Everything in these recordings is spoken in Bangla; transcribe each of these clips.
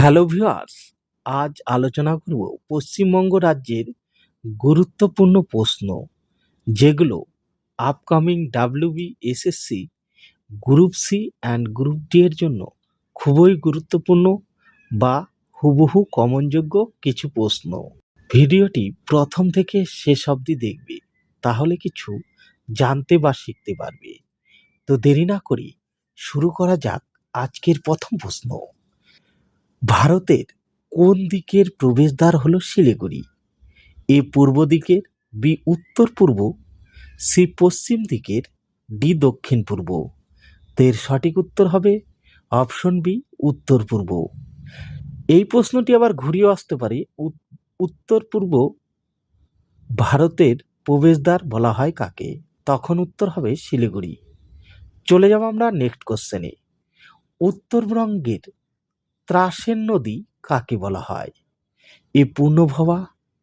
হ্যালো ভিউয়ার্স আজ আলোচনা করব পশ্চিমবঙ্গ রাজ্যের গুরুত্বপূর্ণ প্রশ্ন, যেগুলো upcoming WB SSC group C and group D এর জন্য খুবই গুরুত্বপূর্ণ বা হুবহু কমনযোগ্য কিছু প্রশ্ন। ভিডিওটি প্রথম থেকে শেষ অবধি দেখবে, তাহলে কিছু জানতে বা শিখতে পারবে। তো দেরি না করি শুরু করা যাক আজকের প্রথম প্রশ্ন। ভারতের কোন দিকের প্রবেশদ্বার হলো শিলিগুড়ি? এ পূর্ব দিকের, বি উত্তর পূর্ব, সি পশ্চিম দিকের, ডি দক্ষিণ পূর্ব। এর সঠিক উত্তর হবে অপশন বি, উত্তর পূর্ব। এই প্রশ্নটি আবার ঘুরিয়ে আসতে পারে। উত- উত্তর পূর্ব ভারতের প্রবেশদ্বার বলা হয় কাকে? তখন উত্তর হবে শিলিগুড়ি। চলে যাব আমরা নেক্সট কোশ্চেনে উত্তরবঙ্গের ত্রাসের নদী কাকে বলা হয়? A Purnabhaba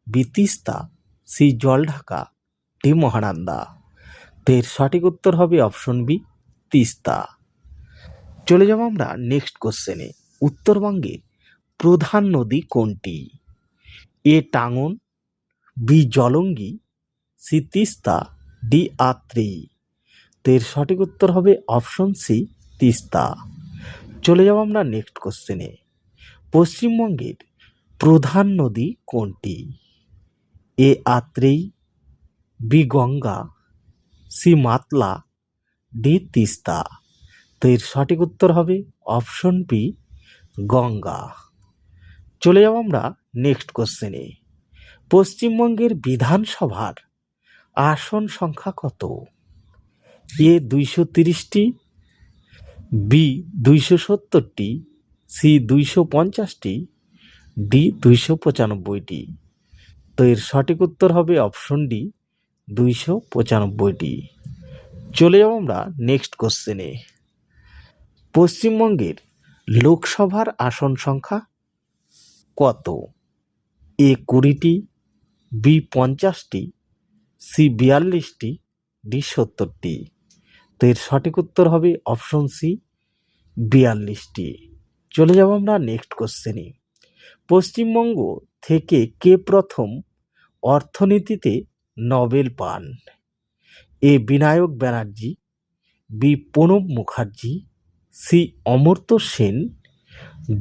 B Teesta C Jaldhaka, D Mahananda তো এর সঠিক উত্তর হবে অপশন বি, তিস্তা। চলে যাব আমরা নেক্সট কোশ্চেনে উত্তরবঙ্গের প্রধান নদী কোনটি? A Tangon, B Jalangi, C Teesta, D Atreyee তো এর সঠিক উত্তর হবে অপশন সি, তিস্তা। চলে যাব আমরা নেক্সট কোশ্চেনে পশ্চিমবঙ্গের প্রধান নদী কোনটি? A Atreyee B Ganga, C Matla, D Teesta. তো এর সঠিক উত্তর হবে অপশন বি গঙ্গা। চলে যাব আমরা নেক্সট কোশ্চেনে পশ্চিমবঙ্গের বিধানসভার আসন সংখ্যা কত? এ দুইশো তিরিশটি বি দুইশো সত্তরটি সি দুইশো পঞ্চাশটি ডি দুইশো পঁচানব্বইটি। তো এর সঠিক উত্তর হবে অপশন ডি দুইশো পঁচানব্বইটি। চলে যাব আমরা নেক্সট কোশ্চেনে পশ্চিমবঙ্গের লোকসভার আসন সংখ্যা কত? এ কুড়িটি বি পঞ্চাশটি সি বিয়াল্লিশটি ডি সত্তরটি। তো এর সঠিক উত্তর হবে অপশন সি বিয়াল্লিশটি। চলে যাব আমরা নেক্সট কোশ্চেনে পশ্চিমবঙ্গ থেকে কে প্রথম অর্থনীতিতে নোবেল পান? A Binayak Banerjee, B Pranab Mukherjee, C Amartya Sen,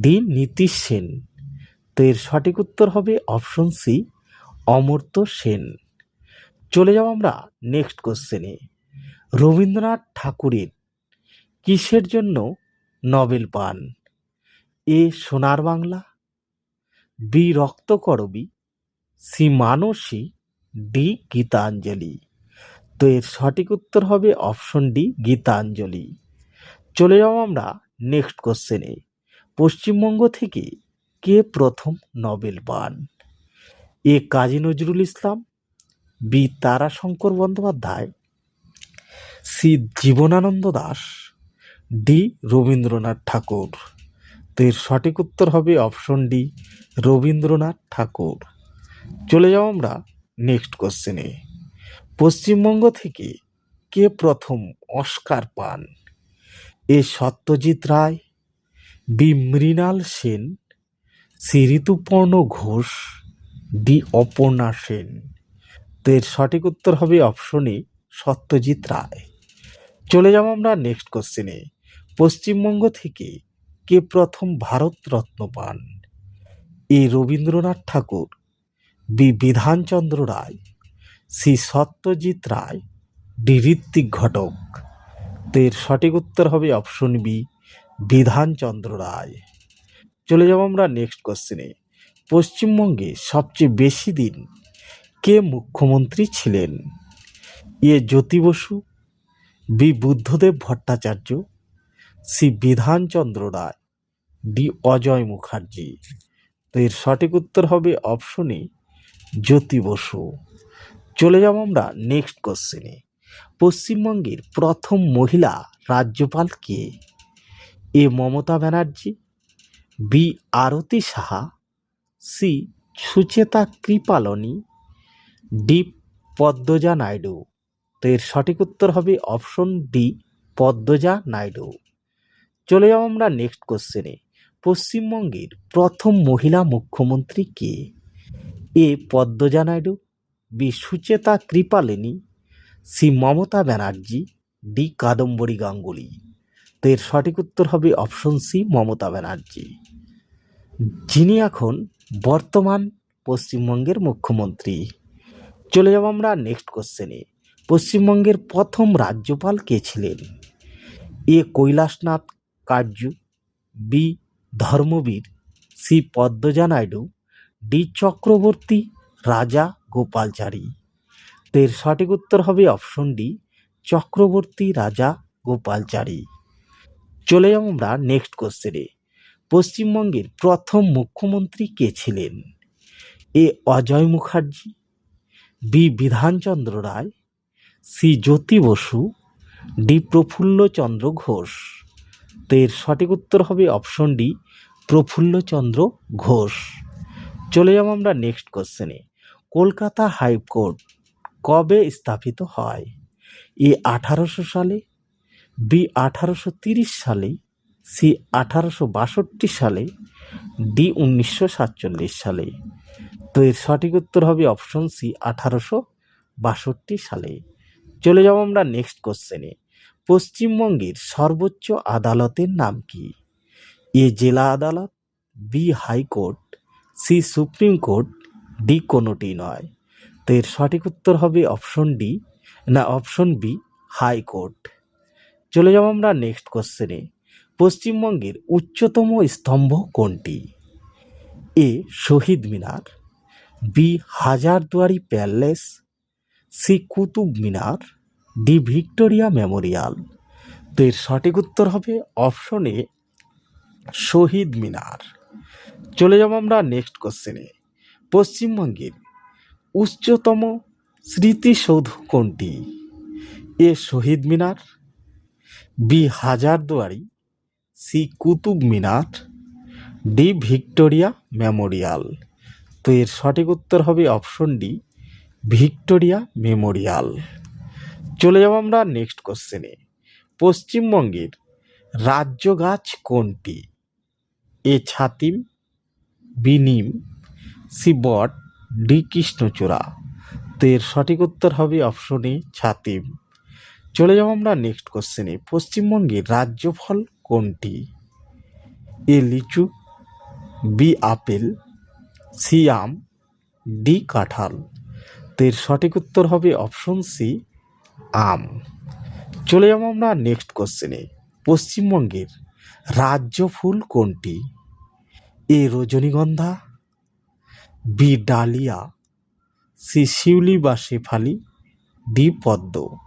D Nitish Sen. তো এর সঠিক উত্তর হবে অপশন সি অমর্ত্য সেন। চলে যাব আমরা নেক্সট কোশ্চেনে রবীন্দ্রনাথ ঠাকুরের কিসের জন্য নোবেল পান? A Sonar Bangla, B Raktakarabi, C Manasi, D Gitanjali. তো এর সঠিক উত্তর হবে অপশন ডি গীতাঞ্জলি। চলে যাব আমরা নেক্সট কোশ্চেনে পশ্চিমবঙ্গ থেকে কে প্রথম নোবেল পান? A Kazi Nazrul Islam, B Tarashankar Bandyopadhyay C Jibanananda Das, D Rabindranath Thakur. তো এর সঠিক উত্তর হবে অপশন ডি রবীন্দ্রনাথ ঠাকুর। চলে যাও আমরা নেক্সট কোশ্চেনে পশ্চিমবঙ্গ থেকে কে প্রথম অস্কার পান? A Satyajit Ray, B Mrinal Sen, C Rituparno Ghosh, D Aparna Sen. তো এর সঠিক উত্তর হবে অপশন অপশনে সত্যজিৎ রায়। চলে যাব আমরা নেক্সট কোশ্চেনে পশ্চিমবঙ্গ থেকে কে প্রথম ভারতরত্ন পান? A Rabindranath Thakur, B Bidhanchandra Roy, C Satyajit Ray, D Ritwik Ghatak. এর সঠিক উত্তর হবে অপশন বি বিধানচন্দ্র রায়। চলে যাব আমরা নেক্সট কোশ্চেনে পশ্চিমবঙ্গে সবচেয়ে বেশি দিন কে মুখ্যমন্ত্রী ছিলেন? A Jyoti Basu B Buddhadeb Bhattacharya, C Bidhanchandra Roy, D Ajoy Mukherjee. তো এর সঠিক উত্তর হবে অপশনে জ্যোতি বসু। চলে যাব আমরা নেক্সট কোশ্চেনে পশ্চিমবঙ্গের প্রথম মহিলা রাজ্যপাল কে? A Mamata Banerjee, B Arati Saha, C Sucheta Kripalani, D Padmaja Naidu. তো এর সঠিক উত্তর হবে অপশন ডি পদ্মজা নাইডু। চলে যাব আমরা নেক্সট কোশ্চেনে পশ্চিমবঙ্গের প্রথম মহিলা মুখ্যমন্ত্রী কে? A, Padmaja Naidu, B, Sucheta Kripalani, C, Mamata Banerjee, D, Kadambari Ganguly. তো এর সঠিক উত্তর হবে অপশন সি মমতা ব্যানার্জি। যিনি এখন বর্তমান পশ্চিমবঙ্গের মুখ্যমন্ত্রী। চলে যাব আমরা নেক্সট কোশ্চেনে পশ্চিমবঙ্গের প্রথম রাজ্যপাল কে ছিলেন? এ কৈলাসনাথ কার্য, B Dharmavira, C Padmaja Naidu, D Chakravarti Raja Gopalachari. এর সঠিক উত্তর হবে অপশন ডি, চক্রবর্তী রাজা গোপালচারী। চলে যাব আমরা নেক্সট কোশ্চেনে পশ্চিমবঙ্গের প্রথম মুখ্যমন্ত্রী কে ছিলেন? A Ajoy Mukherjee, B Bidhanchandra Roy C Jyoti Basu, D Prafullachandra Ghosh. তো এর সঠিক উত্তর হবে অপশন ডি প্রফুল্লচন্দ্র ঘোষ। চলে যাব আমরা নেক্সট কোশ্চেনে কলকাতা হাইকোর্ট কবে স্থাপিত হয়? এ আঠারোশো সালে, বি আঠারোশো তিরিশ সালে, সি আঠারোশো বাষট্টি সালে, ডি উনিশশো সাতচল্লিশ সালে। তো এর সঠিক উত্তর হবে অপশন সি আঠারোশো বাষট্টি সালে। চলে যাব আমরা নেক্সট কোশ্চেনে পশ্চিমবঙ্গের সর্বোচ্চ আদালতের নাম কি? এ জেলা আদালত B high court C supreme court D কোনোটি নয়। তো এর সঠিক উত্তর হবে অপশন ডি না অপশন বি হাইকোর্ট। চলে যাব আমরা নেক্সট কোশ্চেনে পশ্চিমবঙ্গের উচ্চতম স্তম্ভ কোনটি? A Shahid Minar B Hazarduari palace C Qutub Minar D Victoria memorial. তো এর সঠিক উত্তর হবে অপশন এ, শহীদ মিনার। চলে যাব আমরা নেক্সট কোশ্চেনে পশ্চিমবঙ্গের উচ্চতম স্মৃতিসৌধ কোনটি? A Shahid Minar, B Hazarduari, C Qutub Minar, D Victoria memorial. তো এর সঠিক উত্তর হবে অপশন ডি ভিক্টোরিয়া মেমোরিয়াল। চলে যাব আমরা নেক্সট কোশ্চেনে পশ্চিমবঙ্গের রাজ্য গাছ কোনটি? এ ছাতিম, বি নিম, সি বট, ডি কৃষ্ণচূড়া। তো এর সঠিক উত্তর হবে অপশন এ ছাতিম। চলে যাব আমরা নেক্সট কোশ্চেনে পশ্চিমবঙ্গের রাজ্য ফল কোনটি? এ লিচু, বি আপেল, সি আম, ডি কাঁঠাল। এর সঠিক উত্তর হবে অপশন সি, আম। চলে যাব আমরা নেক্সট কোশ্চেনে পশ্চিমবঙ্গের রাজ্য ফুল কোনটি? এ, রজনীগন্ধা, বি, ডালিয়া, সি, শিউলি বা শেফালি, ডি, পদ্ম।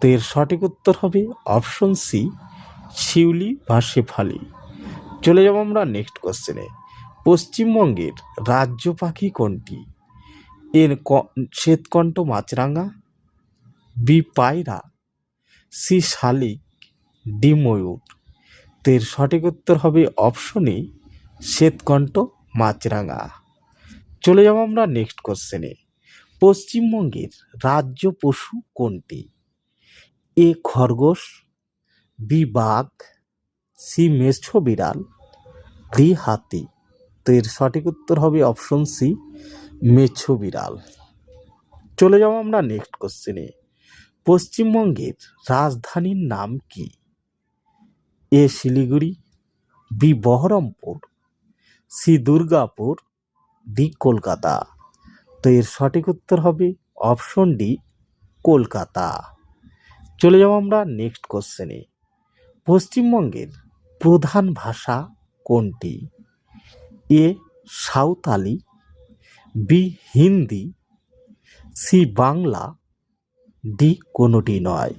তো এর সঠিক উত্তর হবে অপশন সি, শিউলি বা শেফালি। চলে যাব আমরা নেক্সট কোশ্চেনে পশ্চিমবঙ্গের রাজ্য পাখি কোনটি? এর শ্বেতকণ্ঠ মাছরাঙা, বি পায়রা, সি শালিক, ডি ময়ূর। তো এর সঠিক উত্তর হবে অপশনে শ্বেতকণ্ঠ মাছরাঙা। চলে যাব আমরা নেক্সট কোশ্চেনে পশ্চিমবঙ্গের রাজ্য পশু কোনটি? এ খরগোশ, বি বাঘ, সি মেছো বিড়াল, ডি হাতি। তো এর সঠিক উত্তর হবে অপশন সি মেছো বিড়াল। চলে যাব আমরা নেক্সট কোশ্চেনে পশ্চিমবঙ্গের রাজধানীর নাম কি? A Siliguri, B Baharampur, C Durgapur, D Kolkata. তো এর সঠিক উত্তর হবে অপশন ডি কলকাতা। চলে যাব আমরা নেক্সট কোশ্চেনে পশ্চিমবঙ্গের প্রধান ভাষা কোনটি? A Santali B Hindi C Bangla D কোনোটি নয়।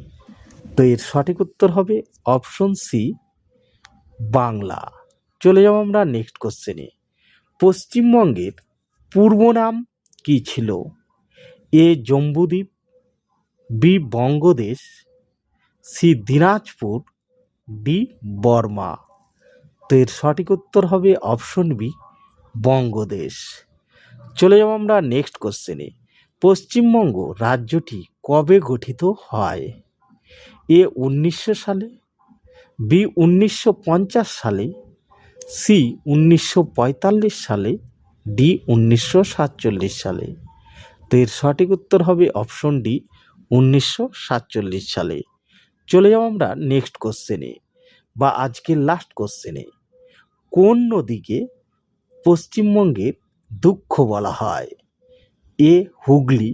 তো এর সঠিক উত্তর হবে অপশন সি, বাংলা। চলে যাব আমরা নেক্সট কোশ্চেনে। পশ্চিমবঙ্গের পূর্ব নাম কি ছিল? A, Jambudwip, B, Bangadesh, C, Dinajpur, D, Burma. তো এর সঠিক উত্তর হবে অপশন বি, বঙ্গদেশ। চলে যাব আমরা নেক্সট কোশ্চেনে পশ্চিমবঙ্গ রাজ্যটি কবে গঠিত হয়? এ উনিশশো সালে, বি উনিশশো পঞ্চাশ সালে, সি উনিশশো পঁয়তাল্লিশ সালে, ডি উনিশশো সাতচল্লিশ সালে। তো এর সঠিক উত্তর হবে অপশন ডি উনিশশো সাতচল্লিশ সালে। চলে যাব আমরা নেক্সট কোশ্চেনে বা আজকের লাস্ট কোশ্চেনে কোন নদীকে পশ্চিমবঙ্গের দুঃখ বলা হয়। A Hooghly,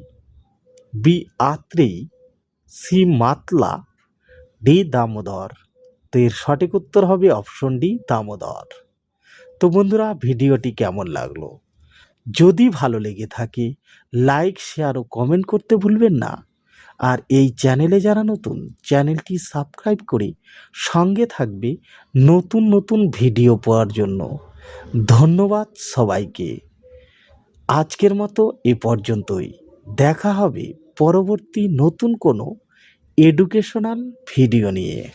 B Atreyee C Matla, D Damodar. তো এর সঠিক উত্তর হবে অপশন ডি দামোদর। তো বন্ধুরা, ভিডিওটি কেমন লাগল? যদি ভালো লেগে থাকে লাইক শেয়ার ও কমেন্ট করতে ভুলবেন না। আর এই চ্যানেলে যারা নতুন, চ্যানেলটি সাবস্ক্রাইব করে সঙ্গে থাকবে নতুন নতুন ভিডিও পাওয়ার জন্য। ধন্যবাদ সবাইকে। আজকের মতো এ পর্যন্তই। দেখা হবে পরবর্তী নতুন কোনো এডুকেশনাল ভিডিও নিয়ে।